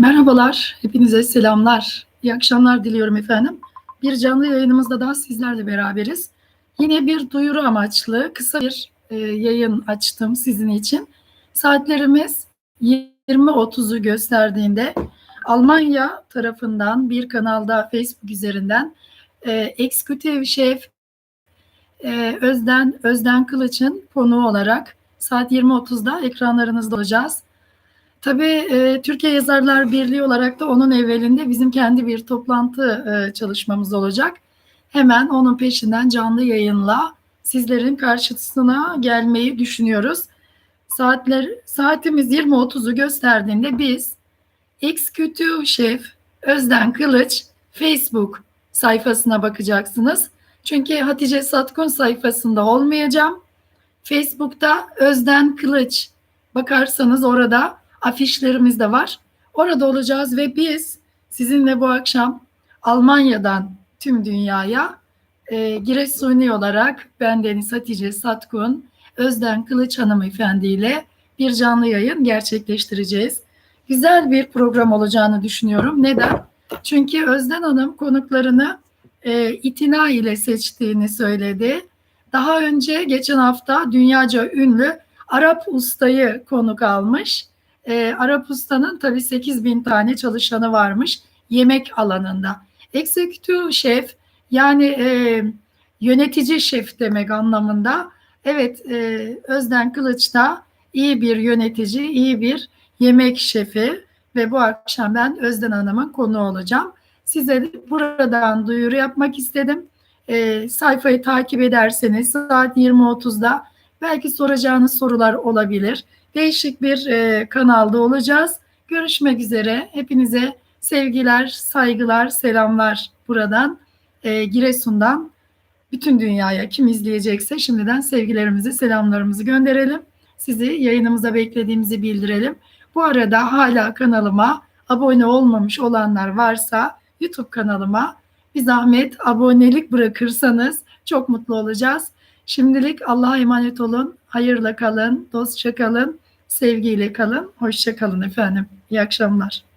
Merhabalar, hepinize selamlar. İyi akşamlar diliyorum efendim. Bir canlı yayınımızda daha sizlerle beraberiz. Yine bir duyuru amaçlı kısa bir e, yayın açtım sizin için. Saatlerimiz 20.30'u gösterdiğinde Almanya tarafından bir kanalda Facebook üzerinden e, Executive Chef e, Özden Özden Kılıç'ın konuğu olarak saat 20.30'da ekranlarınızda olacağız. Tabii e, Türkiye Yazarlar Birliği olarak da onun evvelinde bizim kendi bir toplantı e, çalışmamız olacak. Hemen onun peşinden canlı yayınla sizlerin karşısına gelmeyi düşünüyoruz. Saatler saatimiz 20.30'u gösterdiğinde biz Executive Chef Özden Kılıç Facebook sayfasına bakacaksınız. Çünkü Hatice Satkun sayfasında olmayacağım. Facebook'ta Özden Kılıç bakarsanız orada afişlerimiz de var. Orada olacağız ve biz sizinle bu akşam Almanya'dan tüm dünyaya e, Giresunlu olarak ben Deniz Hatice Satkun, Özden Kılıç hanımefendi ile bir canlı yayın gerçekleştireceğiz. Güzel bir program olacağını düşünüyorum. Neden? Çünkü Özden Hanım konuklarını e, itina ile seçtiğini söyledi. Daha önce geçen hafta dünyaca ünlü Arap ustayı konuk almış. E, Arap ustanın tabii 8 bin tane çalışanı varmış yemek alanında. Executive şef yani e, yönetici şef demek anlamında. Evet e, Özden Kılıç da iyi bir yönetici, iyi bir yemek şefi ve bu akşam ben Özden Hanım'ın konuğu olacağım. Size buradan duyuru yapmak istedim. E, sayfayı takip ederseniz saat 20.30'da belki soracağınız sorular olabilir. Değişik bir e, kanalda olacağız. Görüşmek üzere. Hepinize sevgiler, saygılar, selamlar buradan e, Giresun'dan bütün dünyaya kim izleyecekse şimdiden sevgilerimizi, selamlarımızı gönderelim. Sizi yayınımıza beklediğimizi bildirelim. Bu arada hala kanalıma abone olmamış olanlar varsa YouTube kanalıma bir zahmet abonelik bırakırsanız çok mutlu olacağız. Şimdilik Allah'a emanet olun. Hayırla kalın, dostça kalın, sevgiyle kalın. Hoşça kalın efendim. İyi akşamlar.